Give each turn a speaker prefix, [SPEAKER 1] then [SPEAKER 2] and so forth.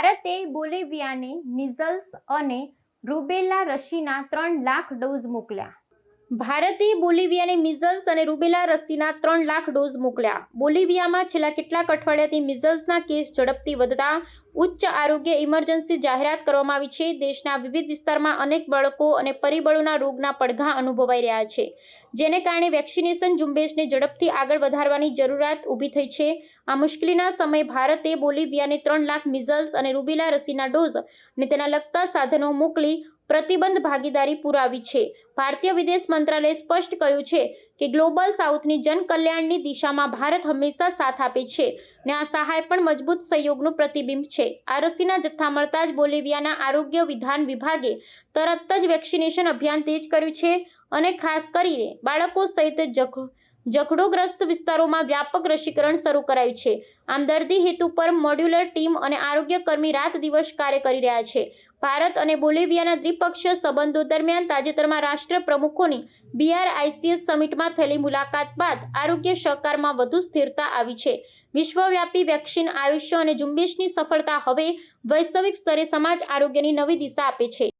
[SPEAKER 1] ભારતે બોલિવિયાને મિઝલ્સ અને રૂબેલા રસીના ત્રણ લાખ ડોઝ મોકલ્યા. ભારતે બોલિવિયાને મિઝલ્સ અને રૂબેલા રસીના ત્રણ લાખ ડોઝ મોકલ્યા. બોલિવિયામાં છેલ્લા કેટલાક અઠવાડિયાથી મિઝલ્સના કેસ ઝડપથી વધતા ઉચ્ચ આરોગ્ય ઇમરજન્સી જાહેરાત કરવામાં આવી છે. દેશના વિવિધ વિસ્તારમાં અનેક બાળકો અને પરિબળોના રોગના પડઘા અનુભવાઈ રહ્યા છે, જેને કારણે વેક્સિનેશન ઝુંબેશને ઝડપથી આગળ વધારવાની જરૂરિયાત ઊભી થઈ છે. આ મુશ્કેલીના સમયે ભારતે બોલિવિયાને ત્રણ લાખ મિઝલ્સ અને રૂબેલા રસીના ડોઝ અને તેના લગતા સાધનો મોકલી પ્રતિબંધ ભાગીદારી પુરાવી છે. ભારતીય વિદેશ મંત્રાલયે સ્પષ્ટ કહ્યું છે કે ગ્લોબલ સાઉથની જનકલ્યાણની દિશામાં ભારત હંમેશા સાથ આપે છે ને આ સહાય પણ મજબૂત સહયોગનું પ્રતિબિંબ છે. આ રસીના જથ્થા મળતા જ બોલિવિયાના આરોગ્ય વિધાન વિભાગે તરત જ વેક્સિનેશન અભિયાન તેજ કર્યું છે અને ખાસ કરીને બાળકો સહિત જખ ઝઘડોગ્રસ્ત વિસ્તારોમાં વ્યાપક રસીકરણ શરૂ કરાયું છે. આમ દર્દી હેતુ પર મોડ્યુલર ટીમ અને આરોગ્ય કર્મી રાત દિવસ કાર્ય કરી રહ્યા છે. ભારત અને બોલિવિયાના દ્વિપક્ષીય સંબંધો દરમિયાન તાજેતરમાં રાષ્ટ્ર પ્રમુખોની બીઆરઆઈસીએસ સમિટમાં થયેલી મુલાકાત બાદ આરોગ્ય સહકારમાં વધુ સ્થિરતા આવી છે. વિશ્વવ્યાપી વેક્સિન આયુષ્ય અને ઝુંબેશની સફળતા હવે વૈશ્વિક સ્તરે સમાજ આરોગ્યની નવી દિશા આપે છે.